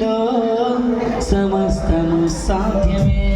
నీలో సమస్తము సాధ్యమే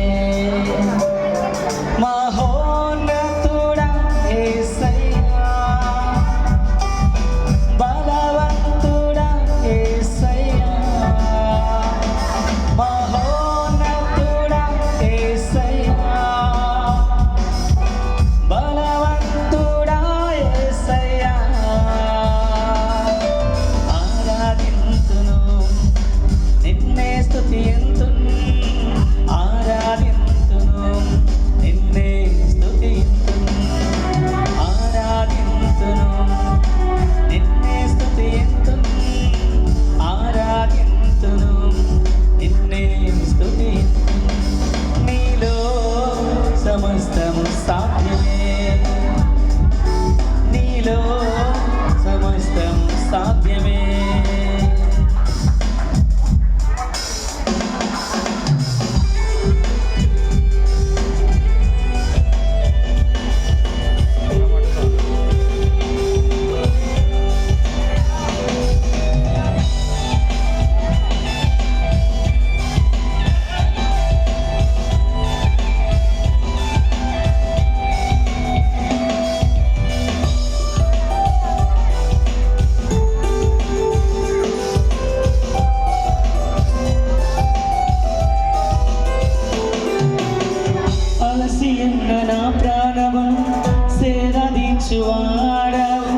పరచువాడవు.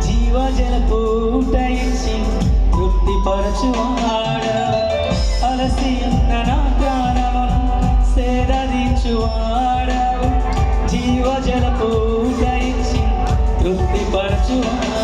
జీవజల పూటయించి తృప్తి పరచువాడవు. అలసి ఉన్న నా ప్రాణమును సేదరించువాడవు జీవజల పూటయించి తృప్తి పరచువాడు